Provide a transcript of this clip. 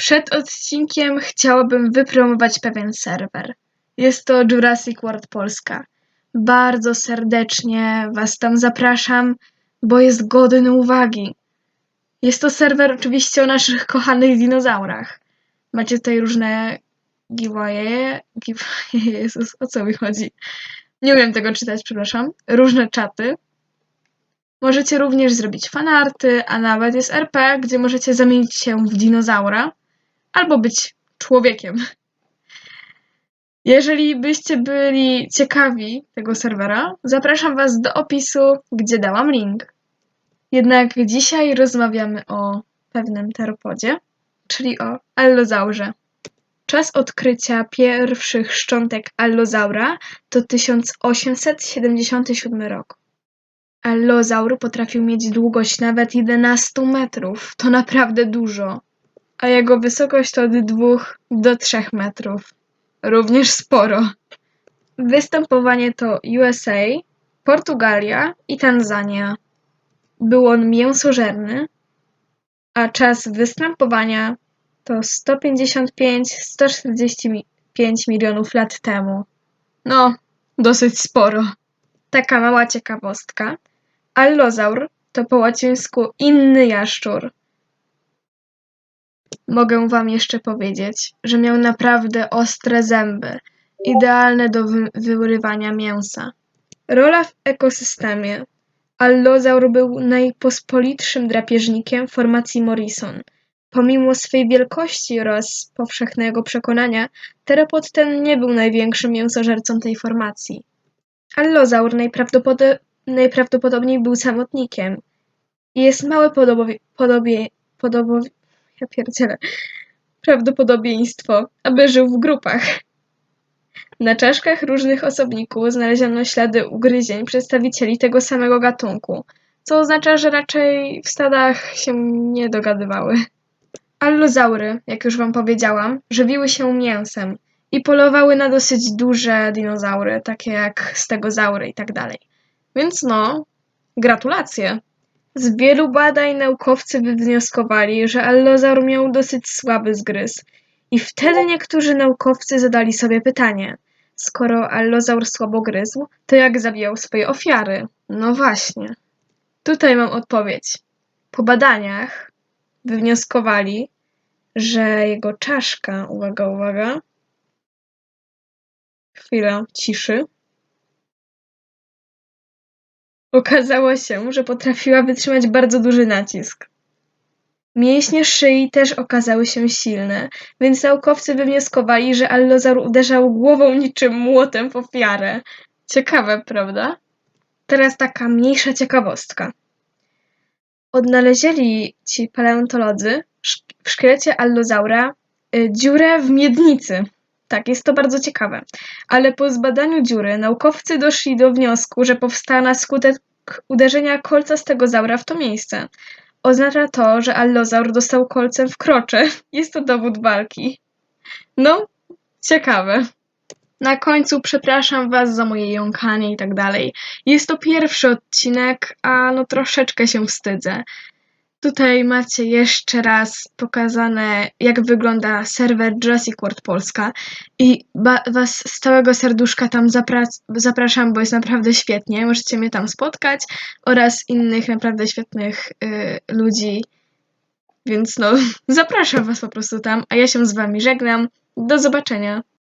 Przed odcinkiem chciałabym wypromować pewien serwer. Jest to Jurassic World Polska. Bardzo serdecznie Was tam zapraszam, bo jest godny uwagi. Jest to serwer oczywiście o naszych kochanych dinozaurach. Macie tutaj różne giveawaye, giveawaye, Jezus, o co mi chodzi? Nie umiem tego czytać, przepraszam. Różne czaty. Możecie również zrobić fanarty, a nawet jest RP, gdzie możecie zamienić się w dinozaura albo być człowiekiem. Jeżeli byście byli ciekawi tego serwera, zapraszam Was do opisu, gdzie dałam link. Jednak dzisiaj rozmawiamy o pewnym teropodzie, czyli o allozaurze. Czas odkrycia pierwszych szczątek allozaura to 1877 rok. Allozaur potrafił mieć długość nawet 11 metrów. To naprawdę dużo. A jego wysokość to od 2 do 3 metrów. Również sporo. Występowanie to USA, Portugalia i Tanzania. Był on mięsożerny, a czas występowania to 155-145 milionów lat temu. No, dosyć sporo. Taka mała ciekawostka. Allozaur to po łacińsku inny jaszczur. Mogę wam jeszcze powiedzieć, że miał naprawdę ostre zęby, idealne do wy- wyrywania mięsa. Rola w ekosystemie. Allozaur był najpospolitszym drapieżnikiem formacji Morrison. Pomimo swej wielkości oraz powszechnego przekonania, teropod ten nie był największym mięsożercą tej formacji. Allozaur najprawdopod- najprawdopodobniej był samotnikiem. Jest małe podobowie- podobie- podobo- ja pierdzielę, prawdopodobieństwo, aby żył w grupach. Na czaszkach różnych osobników znaleziono ślady ugryzień przedstawicieli tego samego gatunku, co oznacza, że raczej w stadach się nie dogadywały. Allozaury, jak już wam powiedziałam, żywiły się mięsem i polowały na dosyć duże dinozaury, takie jak stegozaury i tak dalej. Więc no, gratulacje. Z wielu badań naukowcy wywnioskowali, że allozaur miał dosyć słaby zgryz. I wtedy niektórzy naukowcy zadali sobie pytanie: skoro allozaur słabo gryzł, to jak zabijał swoje ofiary? No właśnie. Tutaj mam odpowiedź. Po badaniach wywnioskowali, że jego czaszka, uwaga, uwaga, chwila ciszy, Okazało się, że potrafiła wytrzymać bardzo duży nacisk. Mięśnie szyi też okazały się silne, więc naukowcy wywnioskowali, że allozaur uderzał głową niczym młotem w ofiarę. Ciekawe, prawda? Teraz taka mniejsza ciekawostka. Odnaleźli ci paleontolodzy w szkielecie allozaura y, dziurę w miednicy. Tak, jest to bardzo ciekawe. Ale po zbadaniu dziury naukowcy doszli do wniosku, że powstała na skutek uderzenia kolca stegozaura w to miejsce. Oznacza to, że allozaur dostał kolcem w krocze. Jest to dowód walki. No, ciekawe. Na końcu przepraszam Was za moje jąkanie i tak dalej. Jest to pierwszy odcinek, a no troszeczkę się wstydzę. Tutaj macie jeszcze raz pokazane, jak wygląda serwer Jurassic World Polska i Was z całego serduszka tam zapra- zapraszam, bo jest naprawdę świetnie. Możecie mnie tam spotkać oraz innych naprawdę świetnych y, ludzi. Więc no, zapraszam Was po prostu tam, a ja się z Wami żegnam. Do zobaczenia.